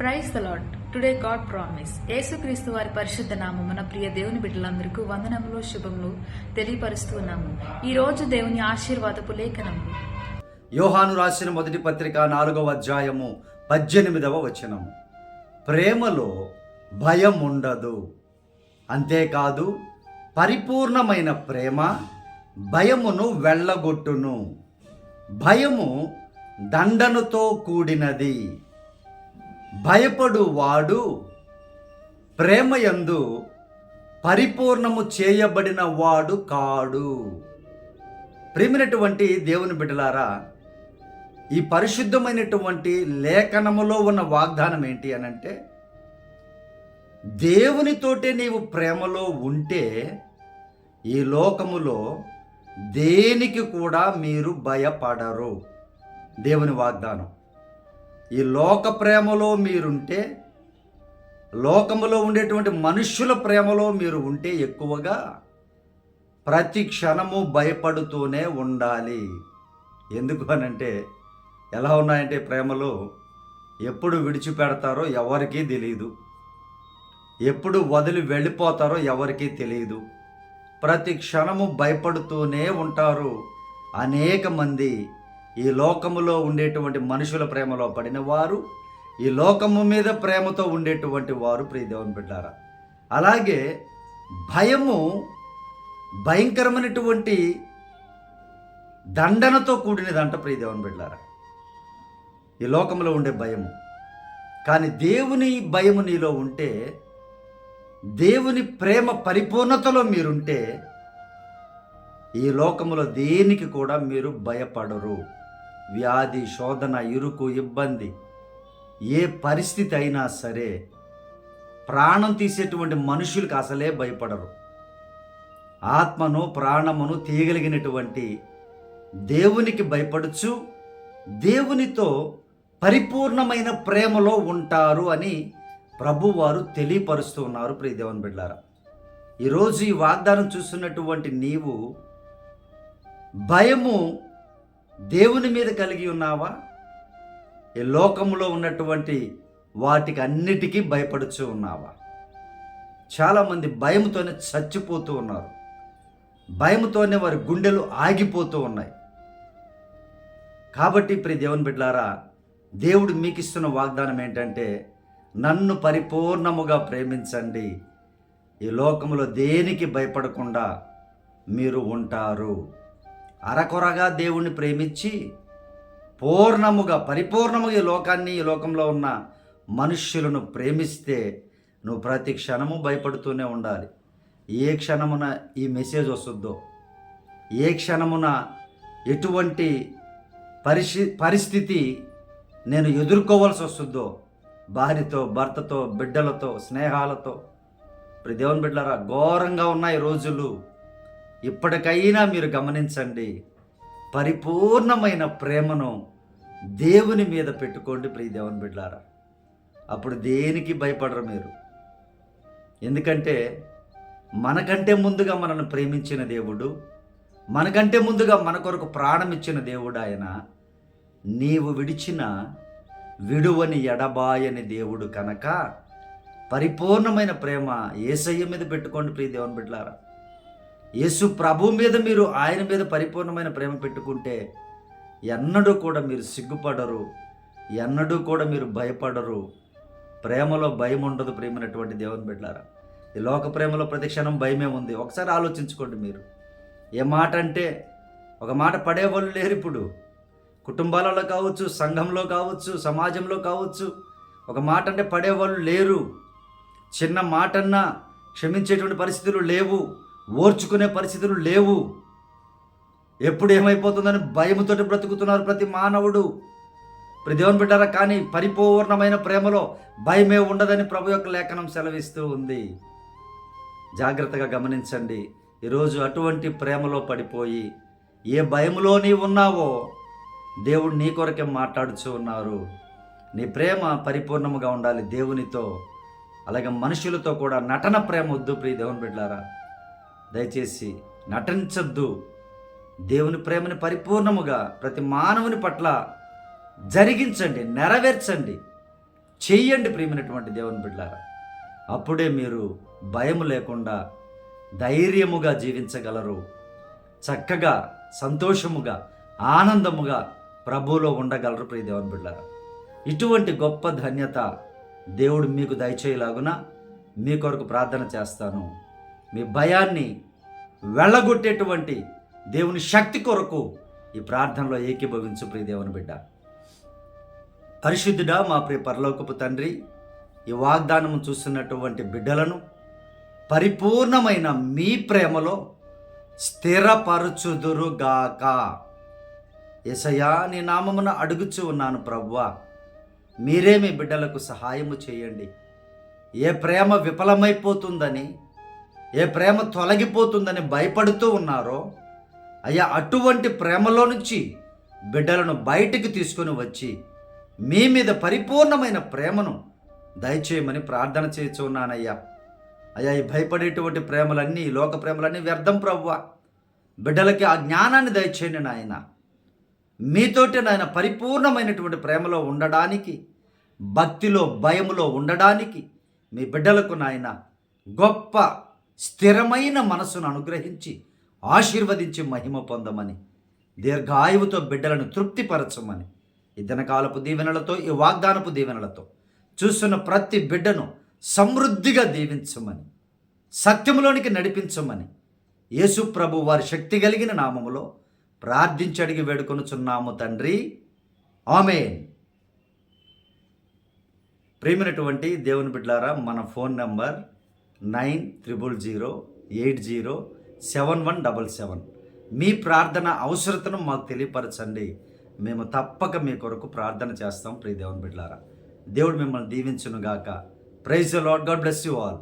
Praise the lord today God promise. Yesukristu వారి పరిశుద్ధ నామమున ప్రియ దేవుని బిడ్డలందరికీ వందనములు శుభములు తెలియపరుస్తూ ఉన్నాము. ఈ రోజు దేవుని ఆశీర్వాదపు లేఖనము. యోహాను రాసిన మొదటి పత్రిక నాలుగవ అధ్యాయము పద్దెనిమిదవ వచనము. ప్రేమలో భయం ఉండదు అంతేకాదు పరిపూర్ణమైన ప్రేమ భయమును వెళ్ళగొట్టును భయము దండనతో కూడినది. భయపడు వాడు ప్రేమయందు పరిపూర్ణము చేయబడిన వాడు కాడు. ప్రేమినటువంటి దేవుని బిడ్డలారా ఈ పరిశుద్ధమైనటువంటి లేఖనములో ఉన్న వాగ్దానం ఏంటి అని అంటే దేవునితోటే నీవు ప్రేమలో ఉంటే ఈ లోకములో దేనికి కూడా మీరు భయపడరు. దేవుని వాగ్దానం. ఈ లోక ప్రేమలో మీరుంటే లోకములో ఉండేటువంటి మనుష్యుల ప్రేమలో మీరు ఉంటే ఎక్కువగా ప్రతి క్షణము భయపడుతూనే ఉండాలి. ఎందుకు అనంటే ఎలా ఉన్నాయంటే ప్రేమలు ఎప్పుడు విడిచిపెడతారో ఎవరికీ తెలియదు ఎప్పుడు వదిలి వెళ్ళిపోతారో ఎవరికీ తెలియదు ప్రతి క్షణము భయపడుతూనే ఉంటారు అనేక మంది ఈ లోకములో ఉండేటువంటి మనుషుల ప్రేమలో పడిన వారు ఈ లోకము మీద ప్రేమతో ఉండేటువంటి వారు ప్రియదేవుని బిడ్డారా. అలాగే భయము భయంకరమైనటువంటి దండనతో కూడినదంట ప్రియదేవుని బిడ్డారా. ఈ లోకంలో ఉండే భయము. కానీ దేవుని భయము నీలో ఉంటే దేవుని ప్రేమ పరిపూర్ణతలో మీరుంటే ఈ లోకములో దేనికి కూడా మీరు భయపడరు. వ్యాధి శోధన ఇరుకు ఇబ్బంది ఏ పరిస్థితి అయినా సరే ప్రాణం తీసేటువంటి మనుషులకు అసలే భయపడరు. ఆత్మను ప్రాణమును తీయగలిగినటువంటి దేవునికి భయపడుచు దేవునితో పరిపూర్ణమైన ప్రేమలో ఉంటారు అని ప్రభువారు తెలియపరుస్తూ ఉన్నారు ప్రియదేవన్ బిడ్డారా ఈరోజు ఈ వాగ్దానం చూస్తున్నటువంటి నీవు భయము దేవుని మీద కలిగి ఉన్నావా? ఈ లోకంలో ఉన్నటువంటి వాటికి అన్నిటికీ భయపడుచు ఉన్నావా? చాలామంది భయంతోనే చచ్చిపోతూ ఉన్నారు. భయంతోనే వారి గుండెలు ఆగిపోతూ ఉన్నాయి. కాబట్టి ప్రియ దేవుని బిడ్డలారా దేవుడు మీకు ఇస్తున్న వాగ్దానం ఏంటంటే నన్ను పరిపూర్ణముగా ప్రేమించండి. ఈ లోకంలో దేనికి భయపడకుండా మీరు ఉంటారు. అరకొరగా దేవుణ్ణి ప్రేమించి పూర్ణముగా పరిపూర్ణముగా ఈ లోకాన్ని ఈ లోకంలో ఉన్న మనుష్యులను ప్రేమిస్తే నువ్వు ప్రతి క్షణము భయపడుతూనే ఉండాలి. ఏ క్షణమున ఈ మెసేజ్ వస్తుందో ఏ క్షణమున ఎటువంటి పరిస్థి పరిస్థితి నేను ఎదుర్కోవాల్సి వస్తుందో భార్యతో భర్తతో బిడ్డలతో స్నేహాలతో. ఇప్పుడు దేవుని బిడ్డలారా ఘోరంగా ఉన్నాయి రోజులు ఇప్పటికైనా మీరు గమనించండి పరిపూర్ణమైన ప్రేమను దేవుని మీద పెట్టుకోండి ప్రియ దేవుని బిడ్డారా అప్పుడు దేనికి భయపడరు మీరు? ఎందుకంటే మనకంటే ముందుగా మనల్ని ప్రేమించిన దేవుడు మనకంటే ముందుగా మన కొరకు ప్రాణం ఇచ్చిన దేవుడు ఆయన నీవు విడిచిన విడువని ఎడబాయని దేవుడు కనుక పరిపూర్ణమైన ప్రేమ ఏసయ్య మీద పెట్టుకోండి ప్రియ దేవుని బిడ్డలారా. యేసు ప్రభు మీద మీరు ఆయన మీద పరిపూర్ణమైన ప్రేమ పెట్టుకుంటే ఎన్నడూ కూడా మీరు సిగ్గుపడరు ఎన్నడూ కూడా మీరు భయపడరు. ప్రేమలో భయం ఉండదు ప్రేమైనటువంటి దేవుని బిడ్డారా ఈ లోక ప్రేమలో ప్రతి క్షణం భయమే ఉంది. ఒకసారి ఆలోచించుకోండి మీరు. ఏ మాట అంటే ఒక మాట పడేవాళ్ళు లేరు ఇప్పుడు. కుటుంబాలలో కావచ్చు సంఘంలో కావచ్చు సమాజంలో కావచ్చు ఒక మాట అంటే పడేవాళ్ళు లేరు. చిన్న మాటన్నా క్షమించేటువంటి పరిస్థితులు లేవు. ఓర్చుకునే పరిస్థితులు లేవు. ఎప్పుడు ఏమైపోతుందని భయముతో బ్రతుకుతున్నారు ప్రతి మానవుడు. ప్రదేవన్ దేవుని బిడ్డారా కానీ పరిపూర్ణమైన ప్రేమలో భయమే ఉండదని ప్రభు యొక్క లేఖనం సెలవిస్తూ ఉంది. జాగ్రత్తగా గమనించండి. ఈరోజు అటువంటి ప్రేమలో పడిపోయి ఏ భయములో నీ ఉన్నావో దేవుడు నీ కొరకే మాట్లాడుచూ ఉన్నారు. నీ ప్రేమ పరిపూర్ణముగా ఉండాలి దేవునితో అలాగే మనుషులతో కూడా నటన ప్రేమ వద్దు ప్రియ దేవుని బిడ్డారా. దయచేసి నటించద్దు. దేవుని ప్రేమని పరిపూర్ణముగా ప్రతి మానవుని పట్ల జరిగించండి నెరవేర్చండి చెయ్యండి ప్రియమైనటువంటి దేవుని బిడ్డారా అప్పుడే మీరు భయం లేకుండా ధైర్యముగా జీవించగలరు. చక్కగా సంతోషముగా ఆనందముగా ప్రభువులో ఉండగలరు ప్రియ దేవుని బిడ్డారా ఇటువంటి గొప్ప ధన్యత దేవుడు మీకు దయచేయలాగున మీ కొరకు ప్రార్థన చేస్తాను. మీ భయాన్ని వెళ్ళగొట్టేటువంటి దేవుని శక్తి కొరకు ఈ ప్రార్థనలో ఏకీభవించు ప్రియదేవుని బిడ్డ. పరిశుద్ధుడా మా ప్రియ పరలోకపు తండ్రి ఈ వాగ్దానం చూస్తున్నటువంటి బిడ్డలను పరిపూర్ణమైన మీ ప్రేమలో స్థిరపరచుదురుగాక. ఎసయా నీ నామమున అడుగుచు ఉన్నాను ప్రవ్వా. మీరే మీ బిడ్డలకు సహాయము చేయండి. ఏ ప్రేమ విఫలమైపోతుందని ఏ ప్రేమ తొలగిపోతుందని భయపడుతూ ఉన్నారో అయ్యా అటువంటి ప్రేమలో నుంచి బిడ్డలను బయటికి తీసుకొని వచ్చి మీ మీద పరిపూర్ణమైన ప్రేమను దయచేయమని ప్రార్థన చేస్తూ ఉన్నానయ్యా. అయ్యా ఈ భయపడేటువంటి ప్రేమలన్నీ ఈ లోక ప్రేమలన్నీ వ్యర్థం ప్రవ్వ. బిడ్డలకి ఆ జ్ఞానాన్ని దయచేయండి నాయన. మీతోటి నాయన పరిపూర్ణమైనటువంటి ప్రేమలో ఉండడానికి భక్తిలో భయములో ఉండడానికి మీ బిడ్డలకు నాయన గొప్ప స్థిరమైన మనసును అనుగ్రహించి ఆశీర్వదించి మహిమ పొందమని దీర్ఘాయువుతో బిడ్డలను తృప్తిపరచమని ఇదనకాలపు దీవెనలతో ఈ వాగ్దానపు దీవెనలతో చూస్తున్న ప్రతి బిడ్డను సమృద్ధిగా దీవించమని సత్యములోనికి నడిపించమని యేసు ప్రభు వారి శక్తి కలిగిన నామములో ప్రార్థించి అడిగి వేడుకొనుచున్నాము తండ్రి. ఆమె ప్రేమైనటువంటి దేవుని బిడ్డారా మన phone number nine triple zero eight zero seven one double seven. మీ ప్రార్థన అవసరతను మాకు తెలియపరచండి. మేము తప్పక మీ కొరకు ప్రార్థన చేస్తాం ప్రియ దేవుని బిడ్లారా దేవుడు మిమ్మల్ని దీవించునుగాక. Praise lord God bless you all